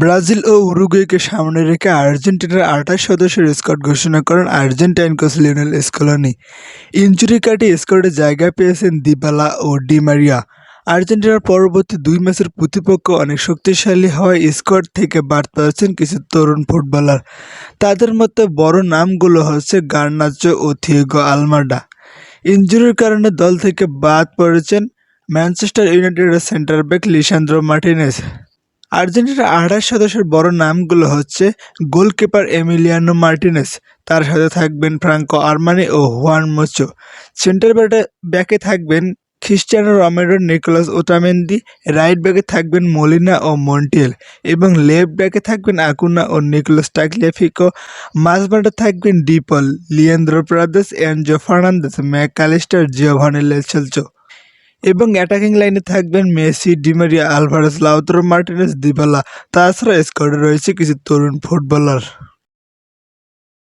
Brazil ও উরুগুয়েকে সামনে রেখে আর্জেন্টিনার আঠাশ সদস্যের স্কোয়াড ঘোষণা করেন Argentine coach Lionel Scaloni. Injury কাটিয়ে স্কোয়াডে জায়গা পেয়েছেন দিবালা ও ডিমারিয়া আর্জেন্টিনার পরবর্তী দুই ম্যাচের প্রতিপক্ষ অনেক শক্তিশালী হওয়ায় স্কোয়াড থেকে বাদ পাচ্ছেন কিছু তরুণ ফুটবলার। তাদের মধ্যে বড় নামগুলো হচ্ছে গার্নাচো ও থিয়েগো আলমাডা ইনজুরির কারণে দল থেকে বাদ পড়েছেন ম্যানচেস্টার ইউনাইটেডের সেন্টার ব্যাক লিসান্দ্রো মার্টিনেজ। আর্জেন্টিনার আঠাশ সদস্যের বড় নামগুলো হচ্ছে গোলকিপার এমিলিয়ানো মার্টিনেস, তার সাথে থাকবেন ফ্রাঙ্কো আরমানি ও হুয়ান মোচো। সেন্টার ব্যাটে ব্যাকে থাকবেন Cristiano Romero Nicolas Otamendi right ব্যাকে থাকবেন মলিনা ও মন্টিয়েল এবং লেফট ব্যাকে থাকবেন আকুনা ও নিকোলাস টাকলেফিকো মাঝমাঠে থাকবেন De Paul, Leandro Paredes, Enzo Fernandez Mac Allister, Giovani Lo Celso এবং অ্যাটাকিং লাইনে থাকবেন Messi Di Maria Alvarez, Lautaro, Martinez, Dybala, তাছাড়া স্কোয়াডে রয়েছে কিছু তরুণ ফুটবলার